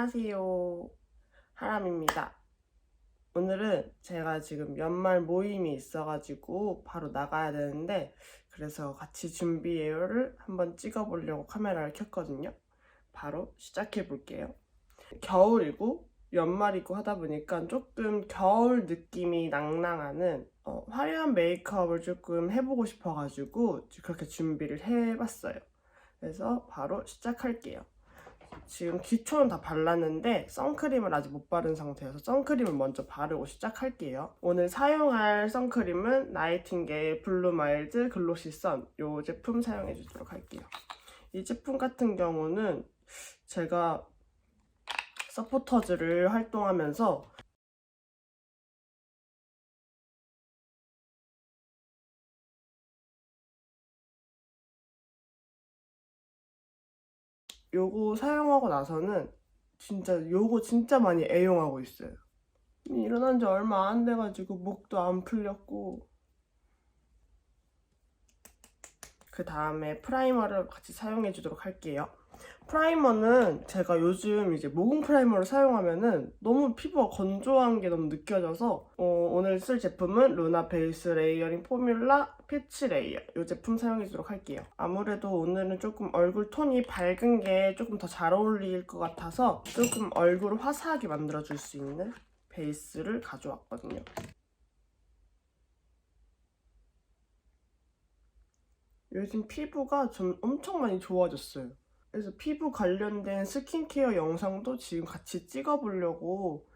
안녕하세요. 하람입니다. 오늘은 제가 지금 연말 모임이 있어가지고 바로 나가야 되는데 그래서 같이 준비예요를 한번 찍어보려고 카메라를 켰거든요. 바로 시작해 볼게요. 겨울이고 연말이고 하다 보니까 조금 겨울 느낌이 낭낭하는 어, 화려한 메이크업을 조금 해보고 싶어가지고 그렇게 준비를 해봤어요. 그래서 바로 시작할게요. 지금 기초는 다 발랐는데 선크림을 아직 못 바른 상태여서 선크림을 먼저 바르고 시작할게요. 오늘 사용할 선크림은 나이팅게일 블루 마일드 글로시 선 이 제품 사용해 주도록 할게요. 이 제품 같은 경우는 제가 서포터즈를 활동하면서 요거 사용하고 나서는 진짜 요거 진짜 많이 애용하고 있어요. 일어난 지 얼마 안 돼가지고 목도 안 풀렸고 그 다음에 프라이머를 같이 사용해 주도록 할게요. 프라이머는 제가 요즘 이제 모공 프라이머를 사용하면은 너무 피부가 건조한 게 너무 느껴져서 어, 오늘 쓸 제품은 루나 베이스 레이어링 포뮬라 피치 레이어 이 제품 사용해 주도록 할게요. 아무래도 오늘은 조금 얼굴 톤이 밝은 게 조금 더 잘 어울릴 것 같아서 조금 얼굴을 화사하게 만들어 줄 수 있는 베이스를 가져왔거든요. 요즘 피부가 좀 엄청 많이 좋아졌어요. 그래서 피부 관련된 스킨케어 영상도 지금 같이 찍어보려고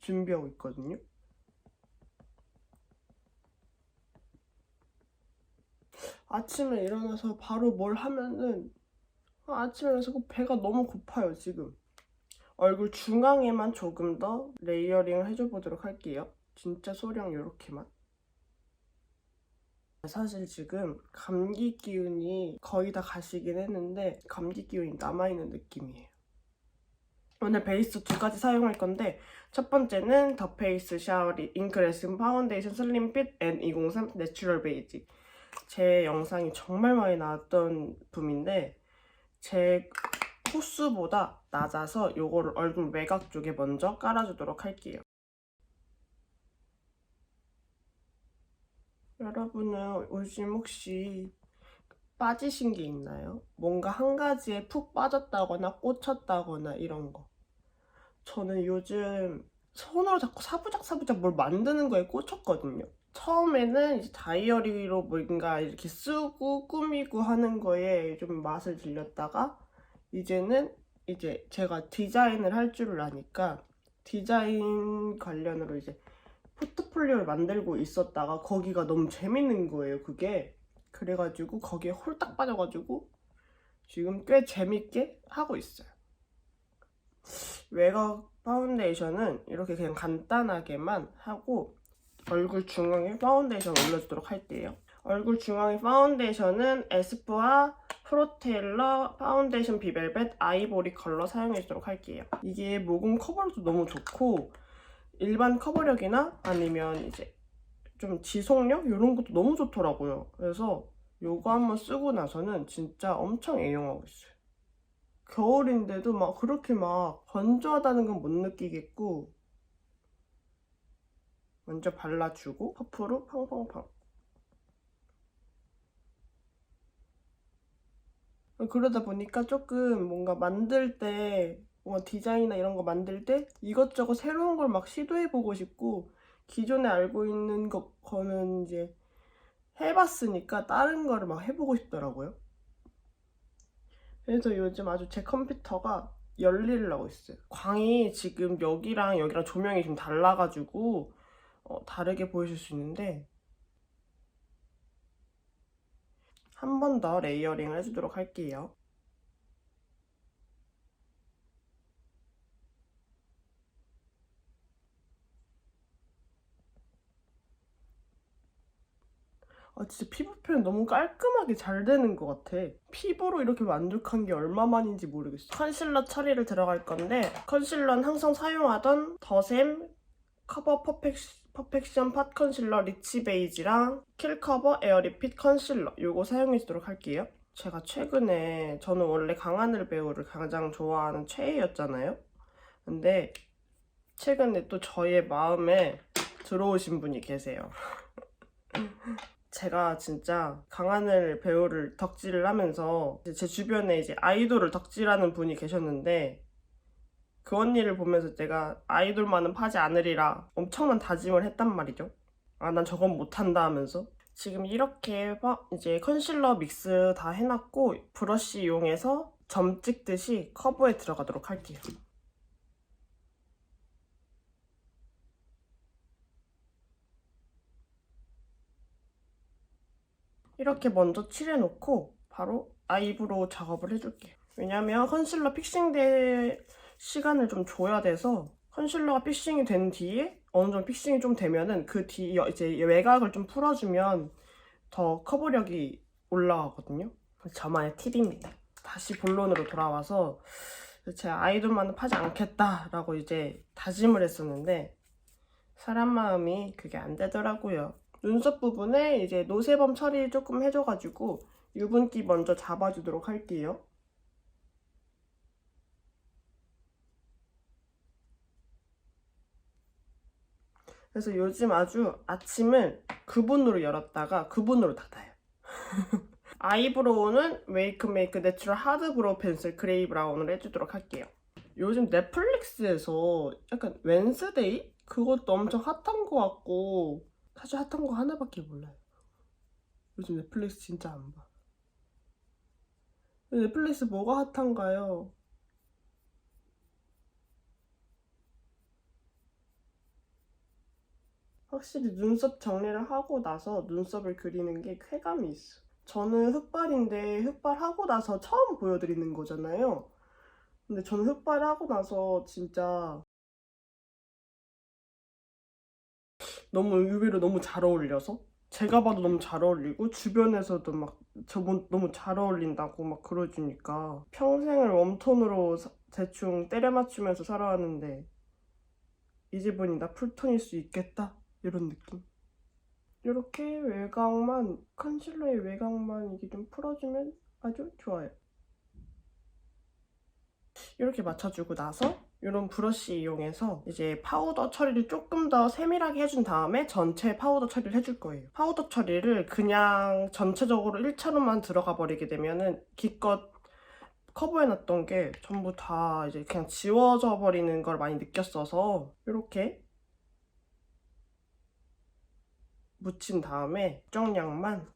준비하고 있거든요. 아침에 일어나서 바로 뭘 하면은 아, 아침에 일어나서 그 배가 너무 고파요, 지금. 얼굴 중앙에만 조금 더 레이어링을 해줘 보도록 할게요. 진짜 소량 요렇게만. 사실 지금 감기 기운이 거의 다 가시긴 했는데 감기 기운이 남아있는 느낌이에요. 오늘 베이스 두 가지 사용할 건데 첫 번째는 더 페이스 샤워리 잉크레슨 파운데이션 슬림핏 N203 내추럴 베이지 제 영상이 정말 많이 나왔던 붐인데 제 코스보다 낮아서 요거를 얼굴 외곽 쪽에 먼저 깔아주도록 할게요. 여러분은 요즘 혹시 빠지신 게 있나요? 뭔가 한 가지에 푹 빠졌다거나 꽂혔다거나 이런 거. 저는 요즘 손으로 자꾸 사부작사부작 뭘 만드는 거에 꽂혔거든요. 처음에는 이제 다이어리로 뭔가 이렇게 쓰고 꾸미고 하는 거에 좀 맛을 들렸다가 이제는 이제 제가 디자인을 할 줄을 아니까 디자인 관련으로 이제 포트폴리오를 만들고 있었다가 거기가 너무 재밌는 거예요, 그게. 그래가지고 거기에 홀딱 빠져가지고 지금 꽤 재밌게 하고 있어요. 외곽 파운데이션은 이렇게 그냥 간단하게만 하고 얼굴 중앙에 파운데이션 올려주도록 할게요. 얼굴 중앙에 파운데이션은 에스쁘아 프로텔러 파운데이션 비벨벳 아이보리 컬러 사용해주도록 할게요. 이게 모공 커버력도 너무 좋고 일반 커버력이나 아니면 이제 좀 지속력 이런 것도 너무 좋더라고요. 그래서 요거 한번 쓰고 나서는 진짜 엄청 애용하고 있어요. 겨울인데도 막 그렇게 막 건조하다는 건 못 느끼겠고 먼저 발라주고 퍼프로 팡팡팡 그러다 보니까 조금 뭔가 만들 때 뭔가 디자인이나 이런 거 만들 때 이것저것 새로운 걸 막 시도해보고 싶고 기존에 알고 있는 거, 거는 이제 해봤으니까 다른 거를 막 해보고 싶더라고요. 그래서 요즘 아주 제 컴퓨터가 열일을 하고 있어요. 광이 지금 여기랑 여기랑 조명이 좀 달라가지고 어, 다르게 보이실 수 있는데 한 번 더 레이어링을 해주도록 할게요. 아, 진짜 피부 표현 너무 깔끔하게 잘 되는 것 같아. 피부로 이렇게 만족한 게 얼마만인지 모르겠어. 컨실러 처리를 들어갈 건데 컨실러는 항상 사용하던 더샘 커버 퍼펙, 퍼펙션 팟 컨실러 리치 베이지랑 킬 커버 에어 리핏 컨실러 요거 사용해 주도록 할게요. 제가 최근에 저는 원래 강하늘 배우를 가장 좋아하는 최애였잖아요. 근데 최근에 또 저의 마음에 들어오신 분이 계세요. 제가 진짜 강하늘 배우를 덕질을 하면서 제 주변에 이제 아이돌을 덕질하는 분이 계셨는데 그 언니를 보면서 제가 아이돌만은 파지 않으리라 엄청난 다짐을 했단 말이죠. 아, 난 저건 못한다 하면서. 지금 이렇게 막 이제 컨실러 믹스 다 해놨고 브러쉬 이용해서 점 찍듯이 커브에 들어가도록 할게요. 이렇게 먼저 칠해놓고 바로 아이브로우 작업을 해줄게요. 왜냐면 컨실러 픽싱될 시간을 좀 줘야 돼서 컨실러가 픽싱이 된 뒤에 어느 정도 픽싱이 좀 되면은 그 뒤 이제 외곽을 좀 풀어주면 더 커버력이 올라가거든요. 저만의 팁입니다. 다시 본론으로 돌아와서 제가 아이돌만은 파지 않겠다라고 이제 다짐을 했었는데 사람 마음이 그게 안 되더라고요. 눈썹 부분에 이제 노세범 처리 조금 해줘가지고 유분기 먼저 잡아주도록 할게요. 그래서 요즘 아주 아침을 그분으로 열었다가 그분으로 닫아요. 아이브로우는 웨이크메이크 내추럴 하드 브로우 펜슬 그레이 브라운을 해주도록 할게요. 요즘 넷플릭스에서 약간 웬스데이? 그것도 엄청 핫한 것 같고 사실 핫한 거 하나밖에 몰라요. 요즘 넷플릭스 진짜 안 봐. 넷플릭스 뭐가 핫한가요? 확실히 눈썹 정리를 하고 나서 눈썹을 그리는 게 쾌감이 있어. 저는 흑발인데 흑발하고 나서 처음 보여드리는 거잖아요. 근데 저는 흑발하고 나서 진짜 너무 의외로 너무 잘 어울려서? 제가 봐도 너무 잘 어울리고 주변에서도 막 저분 너무 잘 어울린다고 막 그러주니까 평생을 웜톤으로 사- 대충 때려 맞추면서 살아왔는데 이제 보니 나 풀톤일 수 있겠다? 이런 느낌? 이렇게 외곽만 컨실러의 외곽만 이게 좀 풀어주면 아주 좋아요. 이렇게 맞춰주고 나서 이런 브러쉬 이용해서 이제 파우더 처리를 조금 더 세밀하게 해준 다음에 전체 파우더 처리를 해줄 거예요. 파우더 처리를 그냥 전체적으로 1차로만 들어가 버리게 되면은 기껏 커버해놨던 게 전부 다 이제 그냥 지워져 버리는 걸 많이 느꼈어서 이렇게 묻힌 다음에 정량만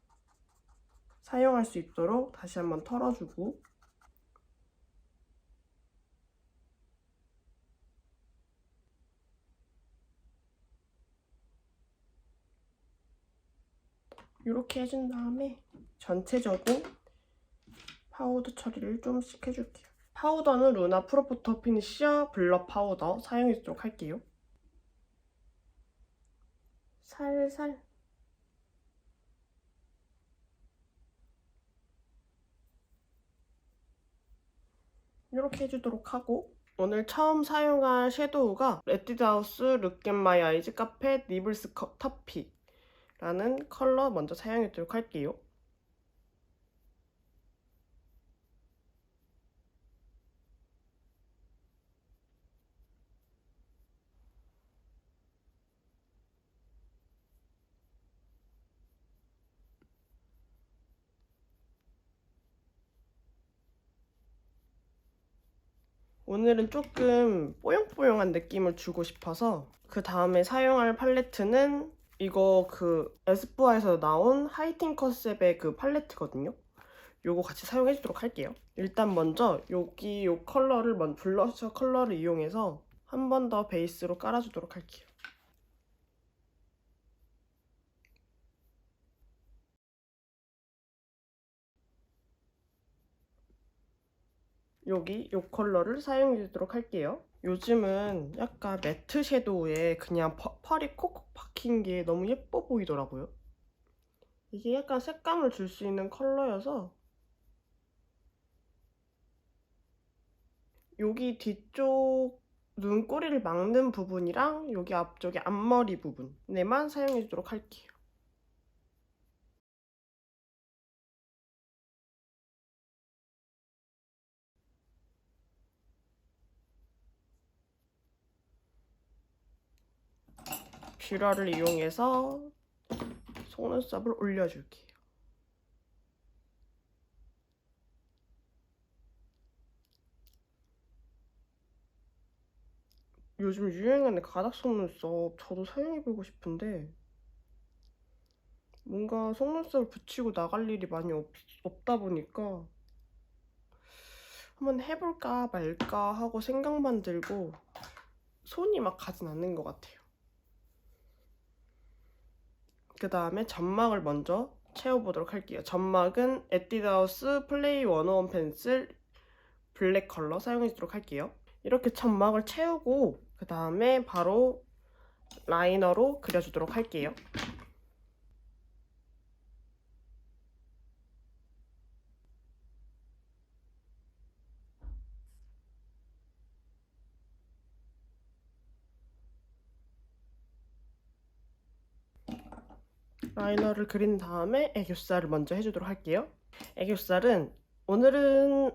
사용할 수 있도록 다시 한번 털어주고 이렇게 해준 다음에 전체적인 파우더 처리를 좀씩 해줄게요. 파우더는 루나 프로포터 피니셔 블러 파우더 사용해주도록 할게요. 살살 이렇게 해주도록 하고 오늘 처음 사용할 섀도우가 레티드하우스 룩앤마이 아이즈 카페 니블스 컵 터피 라는 컬러 먼저 사용해도록 할게요. 오늘은 조금 뽀용뽀용한 느낌을 주고 싶어서 그 다음에 사용할 팔레트는 이거 그 에스쁘아에서 나온 하이틴 컨셉의 그 팔레트거든요. 요거 같이 사용해 주도록 할게요. 일단 먼저 여기 요 컬러를 먼저 블러셔 컬러를 이용해서 한 번 더 베이스로 깔아주도록 할게요. 여기 요 컬러를 사용해 주도록 할게요. 요즘은 약간 매트 섀도우에 그냥 퍼- 펄이 콕콕 박힌 게 너무 예뻐 보이더라고요. 이게 약간 색감을 줄 수 있는 컬러여서 여기 뒤쪽 눈꼬리를 막는 부분이랑 여기 앞쪽에 앞머리 부분에만 사용해 주도록 할게요. 뷰러를 이용해서 속눈썹을 올려줄게요. 요즘 유행하는 가닥 속눈썹 저도 사용해보고 싶은데 뭔가 속눈썹을 붙이고 나갈 일이 많이 없, 없다 보니까 한번 해볼까 말까 하고 생각만 들고 손이 막 가진 않는 것 같아요. 그 다음에 점막을 먼저 채워보도록 할게요. 점막은 에뛰드하우스 플레이 101 펜슬 블랙 컬러 사용해주도록 할게요. 이렇게 점막을 채우고 그 다음에 바로 라이너로 그려주도록 할게요. 라이너를 그린 다음에 애교살을 먼저 해주도록 할게요. 애교살은 오늘은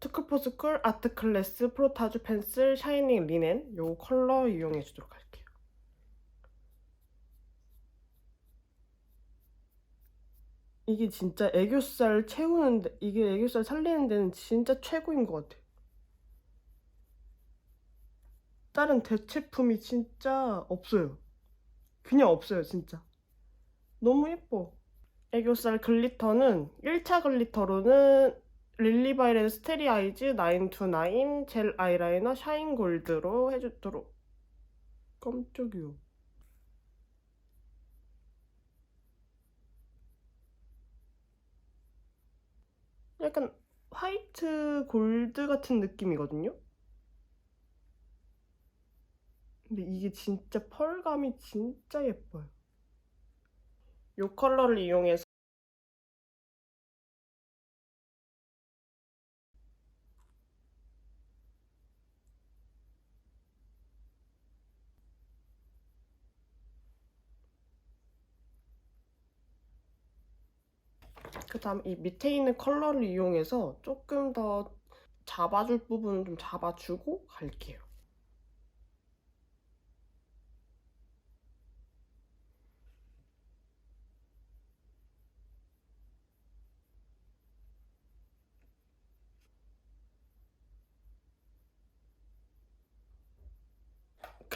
투쿨포스쿨 아트클래스 프로타주 펜슬 샤이닝 리넨 요 컬러 이용해 주도록 할게요. 이게 진짜 애교살 채우는 데 이게 애교살 살리는 데는 진짜 최고인 것 같아요. 다른 대체품이 진짜 없어요. 그냥 없어요, 진짜. 너무 예뻐. 애교살 글리터는 1차 글리터로는 릴리바이렌 스테리 아이즈 929 젤 아이라이너 샤인 골드로 해주도록 깜짝이야. 약간 화이트 골드 같은 느낌이거든요. 근데 이게 진짜 펄감이 진짜 예뻐요. 이 컬러를 이용해서 그 다음 이 밑에 있는 컬러를 이용해서 조금 더 잡아줄 부분은 좀 잡아주고 갈게요.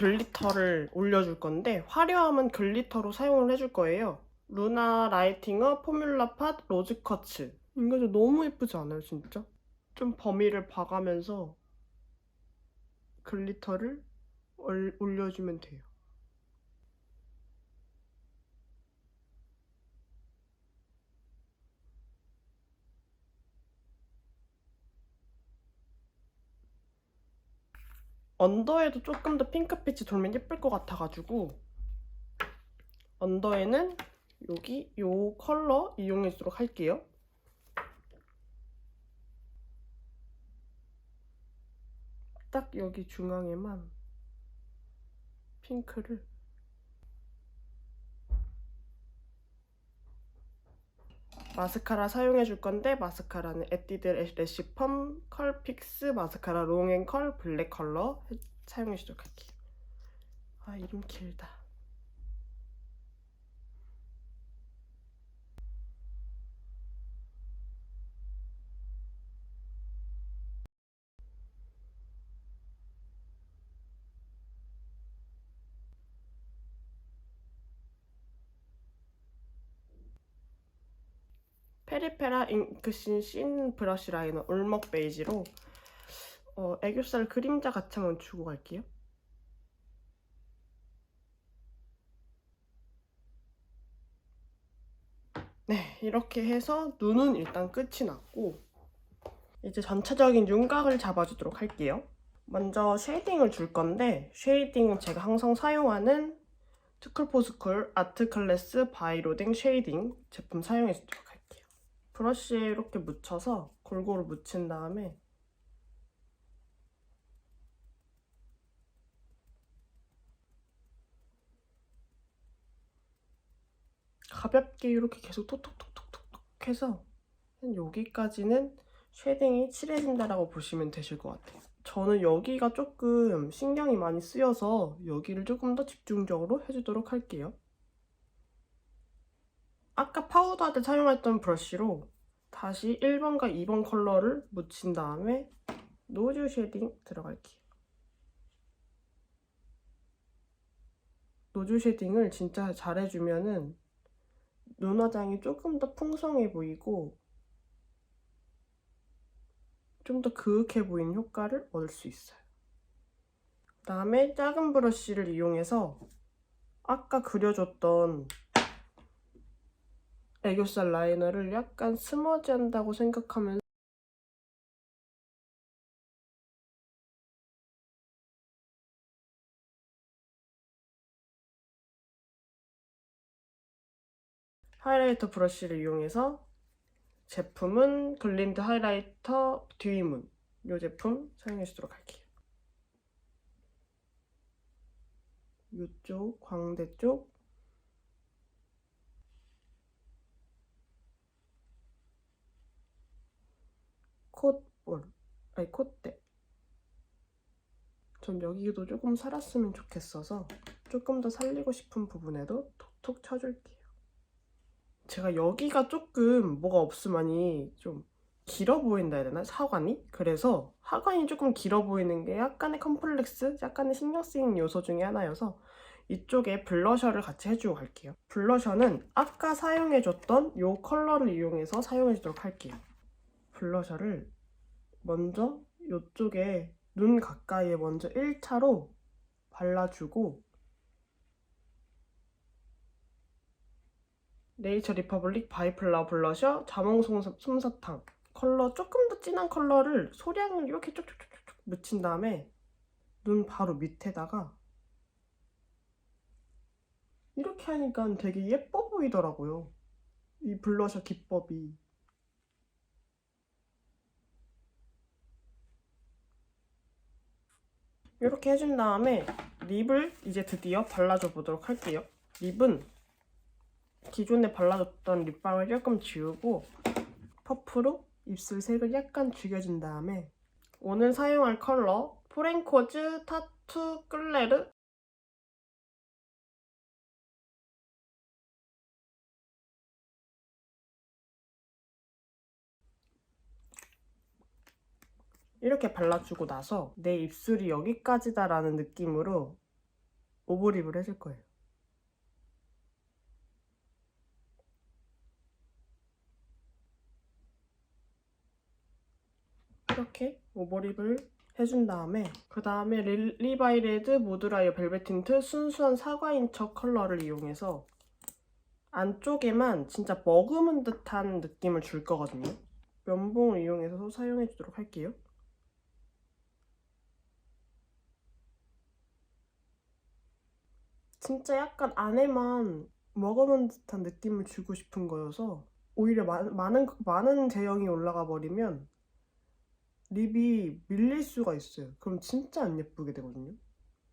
글리터를 올려줄 건데 화려함은 글리터로 사용을 해줄 거예요. 루나 라이팅어 포뮬라 팟 로즈 커츠 이거 좀 너무 예쁘지 않아요 진짜? 좀 범위를 봐가면서 글리터를 얼- 올려주면 돼요. 언더에도 조금 더 핑크빛이 돌면 예쁠 것 같아가지고 언더에는 여기 요 컬러 이용해주도록 할게요. 딱 여기 중앙에만 핑크를 마스카라 사용해 줄 건데 마스카라는 에뛰드 래쉬 펌 컬픽스 마스카라 롱앤컬 블랙 컬러 사용해 주도록 할게요. 아 이름 길다. 페리페라 잉크신 신 브러쉬 라이너 울먹 베이지로 어, 애교살 그림자 같이 한번 주고 갈게요. 네, 이렇게 해서 눈은 일단 끝이 났고 이제 전체적인 윤곽을 잡아주도록 할게요. 먼저 쉐이딩을 줄 건데 쉐이딩은 제가 항상 사용하는 투쿨포스쿨 아트 클래스 바이로딩 쉐이딩 제품 사용해 주도록 할게요. 브러쉬에 이렇게 묻혀서 골고루 묻힌 다음에 가볍게 이렇게 계속 톡톡톡톡톡 해서 한 여기까지는 쉐딩이 칠해진다라고 보시면 되실 것 같아요. 저는 여기가 조금 신경이 많이 쓰여서 여기를 조금 더 집중적으로 해주도록 할게요. 아까 파우더 할 때 사용했던 브러쉬로 다시 1번과 2번 컬러를 묻힌 다음에 노즈 쉐딩 들어갈게요. 노즈 쉐딩을 진짜 잘해주면은 눈화장이 조금 더 풍성해 보이고 좀 더 그윽해 보이는 효과를 얻을 수 있어요. 그 다음에 작은 브러쉬를 이용해서 아까 그려줬던 애교살 라이너를 약간 스머지 한다고 생각하면 하이라이터 브러쉬를 이용해서 제품은 글린드 하이라이터 듀이문 이 제품 사용해 주도록 할게요. 이쪽 광대 쪽 콧볼 아니 콧대 전 여기도 조금 살았으면 좋겠어서 조금 더 살리고 싶은 부분에도 톡톡 쳐줄게요. 제가 여기가 조금 뭐가 없으면이 좀 길어 보인다 해야 되나? 하관이? 그래서 하관이 조금 길어 보이는 게 약간의 컴플렉스, 약간의 신경 쓰이는 요소 중에 하나여서 이쪽에 블러셔를 같이 해주고 갈게요. 블러셔는 아까 사용해줬던 이 컬러를 이용해서 사용해주도록 할게요. 블러셔를 먼저 이쪽에 눈 가까이에 먼저 1차로 발라주고 네이처 리퍼블릭 바이플라 블러셔 자몽 솜사탕 컬러 조금 더 진한 컬러를 소량을 이렇게 쭉쭉쭉쭉 묻힌 다음에 눈 바로 밑에다가 이렇게 하니까 되게 예뻐 보이더라고요. 이 블러셔 기법이. 이렇게 해준 다음에 립을 이제 드디어 발라줘 보도록 할게요. 립은 기존에 발라줬던 립밤을 조금 지우고 퍼프로 입술 색을 약간 죽여준 다음에 오늘 사용할 컬러 포렌코즈 타투 끌레르 이렇게 발라주고 나서 내 입술이 여기까지다라는 느낌으로 오버립을 해줄 거예요. 이렇게 오버립을 해준 다음에 그 다음에 릴리바이 레드 무드라이어 벨벳 틴트 순수한 사과인 척 컬러를 이용해서 안쪽에만 진짜 머금은 듯한 느낌을 줄 거거든요. 면봉을 이용해서 사용해 주도록 할게요. 진짜 약간 안에만 머금은 듯한 느낌을 주고 싶은 거여서 오히려 마, 많은 많은 제형이 올라가 버리면 립이 밀릴 수가 있어요. 그럼 진짜 안 예쁘게 되거든요.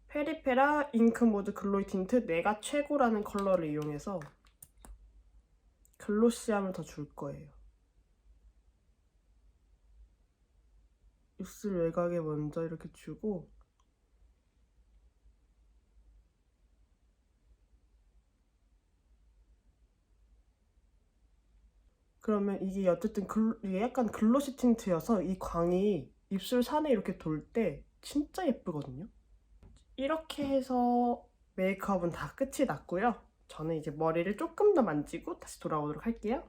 페리페라 잉크 모드 글로이 틴트 내가 최고라는 컬러를 이용해서 글로시함을 더 줄 거예요. 입술 외곽에 먼저 이렇게 주고 그러면 이게 어쨌든 글, 이게 약간 글로시 틴트여서 이 광이 입술 산에 이렇게 돌 때 진짜 예쁘거든요. 이렇게 해서 메이크업은 다 끝이 났고요. 저는 이제 머리를 조금 더 만지고 다시 돌아오도록 할게요.